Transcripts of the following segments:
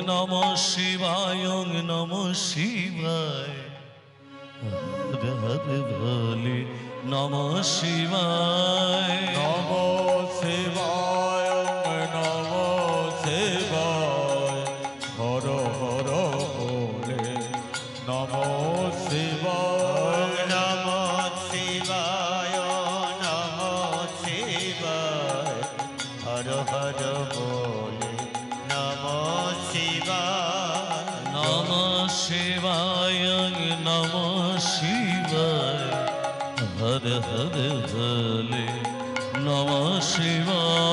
নম শিবায় নম শিবায়। হর ভোলে নম শিবায়। নম শিব Sadhale Namah Shivaya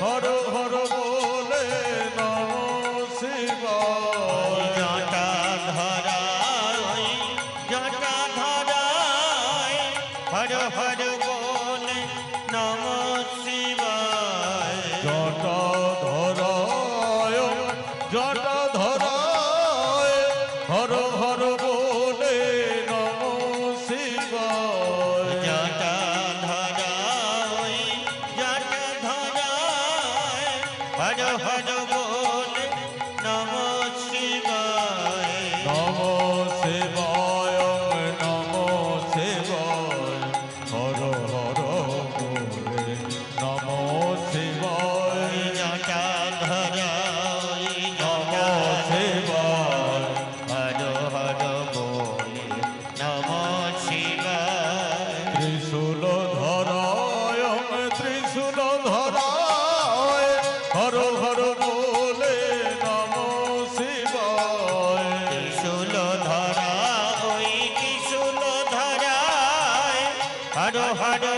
হর Mohan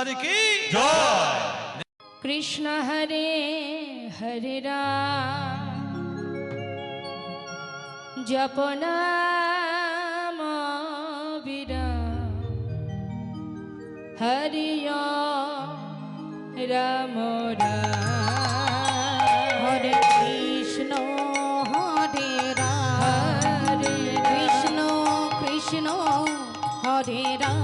মাতার কি কৃষ্ণ হরে হরে রাম জপনা হরি রাম রাম হরে কৃষ্ণ হরে রাম কৃষ্ণ কৃষ্ণ হরে রাম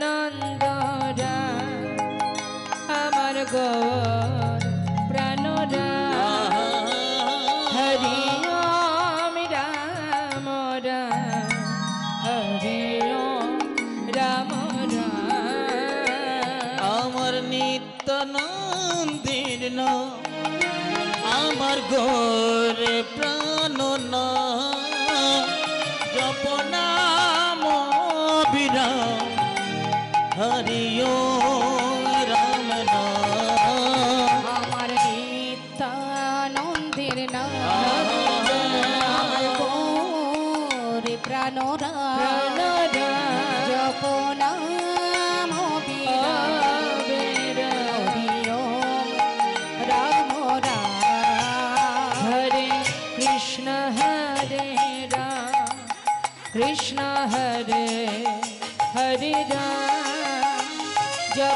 নন্দরা আমার গর প্রাণরা। হরি রাম রাম হরি রাম আমার নিত্য নন্দিন আমার গর প্রাণ না হরিও রাম নাম আমার নিত্যানন্দের নাম। আমার গোরে প্রাণরা জপ নাম রাম রাম। হরে কৃষ্ণ হরে রাম। কৃষ্ণ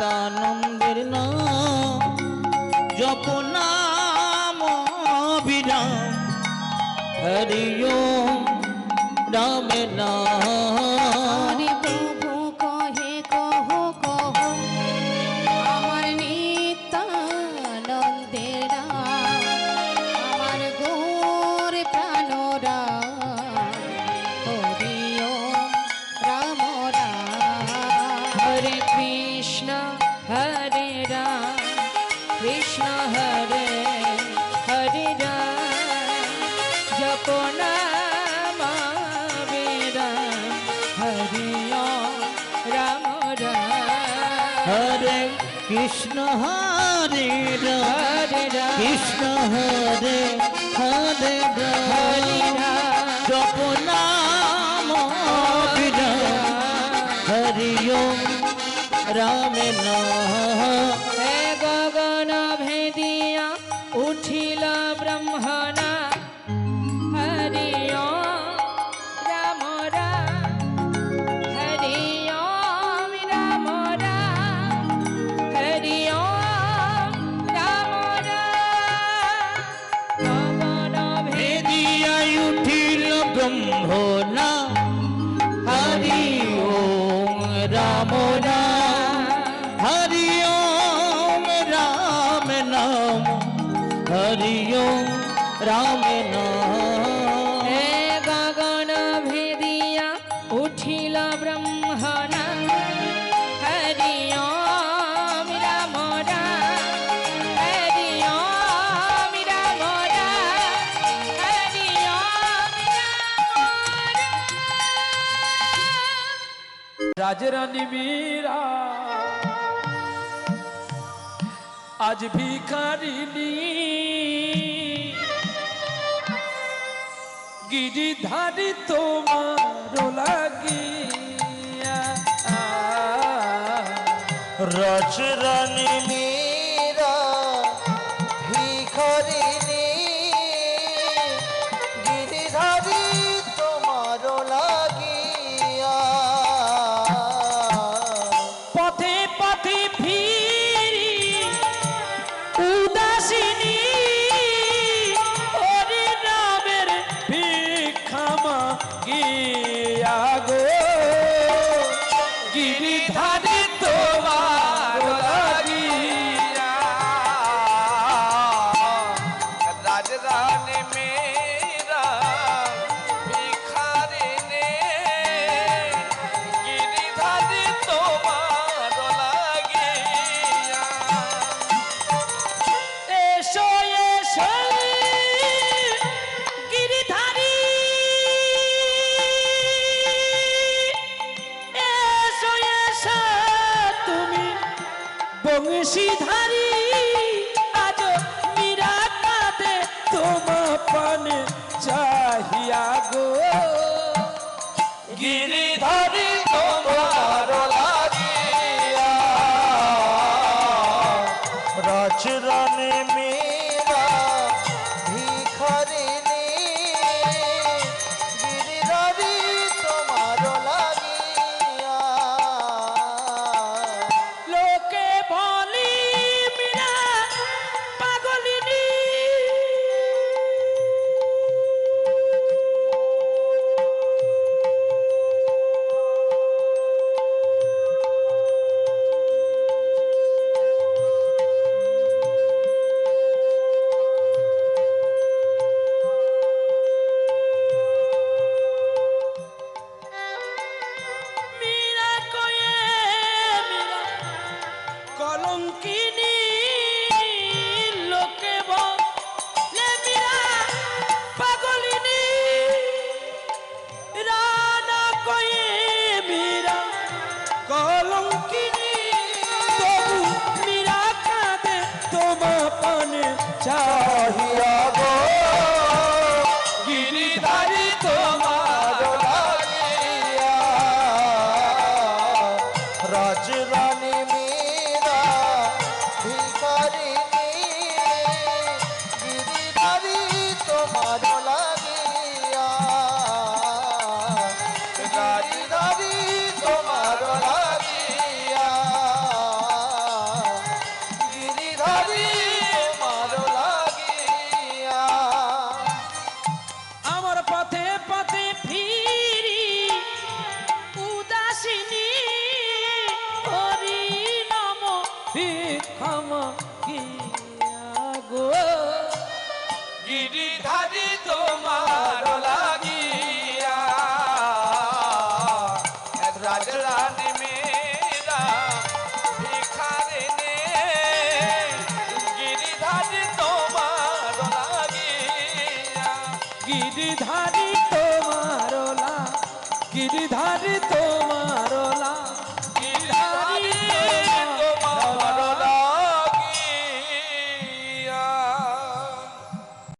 নিত্যানন্দের নাম জপ নাম বিরাম হরিও রাম নাম हरे कृष्ण हरे हरे कृष्ण हरे हरे राम। जप हरि ओम राम नाम। गगन भेदिया उठिला ब्रह्मणा। रामो राम हरि ओम राम नाम। हरि ओम राम রাজরানী মীরা। আজ ভিখারিণী গিরিধারি তোমার লাগি রাজরানী